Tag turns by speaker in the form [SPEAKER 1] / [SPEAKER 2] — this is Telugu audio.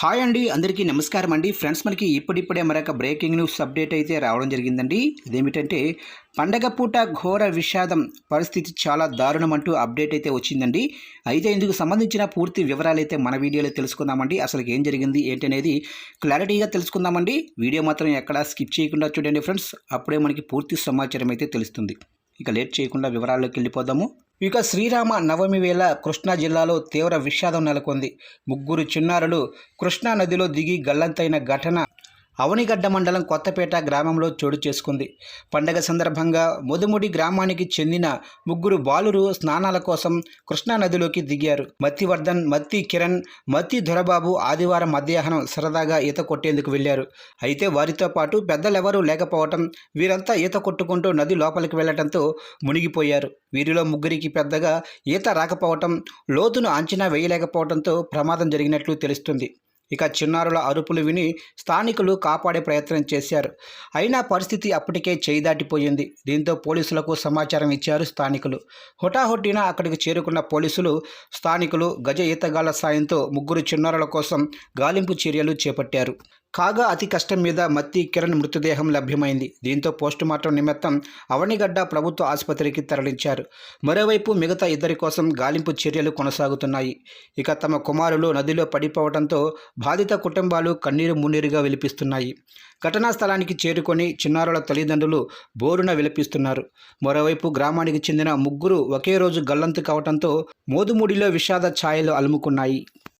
[SPEAKER 1] హాయ్ అండి అందరికీ నమస్కారం అండి. ఫ్రెండ్స్ మనకి ఇప్పుడిప్పుడే మరొక బ్రేకింగ్ న్యూస్ అప్డేట్ అయితే రావడం జరిగిందండి. ఇదేమిటంటే పండగ పూట ఘోర విషాదం పరిస్థితి చాలా దారుణం అంటూ అప్డేట్ అయితే వచ్చిందండి. అయితే ఇందుకు సంబంధించిన పూర్తి వివరాలు అయితే మన వీడియోలో తెలుసుకుందామండి. అసలు ఏం జరిగింది ఏంటనేది క్లారిటీగా తెలుసుకుందామండి. వీడియో మాత్రం ఎక్కడా స్కిప్ చేయకుండా చూడండి ఫ్రెండ్స్. అప్పుడే మనకి పూర్తి సమాచారం అయితే తెలుస్తుంది. ఇక లేట్ చేయకుండా వివరాల్లోకి వెళ్ళిపోదాము. ఇక శ్రీరామ నవమి వేళ కృష్ణా జిల్లాలో తీవ్ర విషాదం నెలకొంది. ముగ్గురు చిన్నారులు కృష్ణా నదిలో దిగి గల్లంతైన ఘటన అవనిగడ్డ మండలం కొత్తపేట గ్రామంలో చోటు చేసుకుంది. పండగ సందర్భంగా ముదుముడి గ్రామానికి చెందిన ముగ్గురు బాలురు స్నానాల కోసం కృష్ణా నదిలోకి దిగారు. మత్తివర్ధన్ మత్తి కిరణ్ మత్తి దొరబాబు ఆదివారం మధ్యాహ్నం సరదాగా ఈత కొట్టేందుకు వెళ్ళారు అయితే వారితో పాటు పెద్దలెవరూ లేకపోవటం వీరంతా ఈత కొట్టుకుంటూ నది లోపలికి వెళ్ళడంతో మునిగిపోయారు. వీరిలో ముగ్గురికి పెద్దగా ఈత రాకపోవటం లోతును అంచనా వేయలేకపోవడంతో ప్రమాదం జరిగినట్లు తెలుస్తుంది. ఇక చిన్నారుల అరుపులు విని స్థానికులు కాపాడే ప్రయత్నం చేశారు. అయినా పరిస్థితి అప్పటికే చేయి దాటిపోయింది దీంతో పోలీసులకు సమాచారం ఇచ్చారు స్థానికులు. హుటాహుటిన అక్కడికి చేరుకున్న పోలీసులు స్థానికులు గజ ఈతగాళ్ళ సాయంతో ముగ్గురు చిన్నారుల కోసం గాలింపు చర్యలు చేపట్టారు. కాగా అతి కష్టం మీద మత్తి కిరణ్ మృతదేహం లభ్యమైంది. దీంతో పోస్టుమార్టం నిమిత్తం అవనిగడ్డ ప్రభుత్వ ఆసుపత్రికి తరలించారు. మరోవైపు మిగతా ఇద్దరి కోసం గాలింపు చర్యలు కొనసాగుతున్నాయి. ఇక తమ కుమారులు నదిలో పడిపోవడంతో బాధిత కుటుంబాలు కన్నీరు మున్నీరుగా విలిపిస్తున్నాయి. ఘటనా స్థలానికి చేరుకొని చిన్నారుల తల్లిదండ్రులు బోరున విలపిస్తున్నారు. మరోవైపు గ్రామానికి చెందిన ముగ్గురు ఒకే రోజు గల్లంతు కావడంతో మోదుముడిలో విషాద ఛాయలు అలుముకున్నాయి.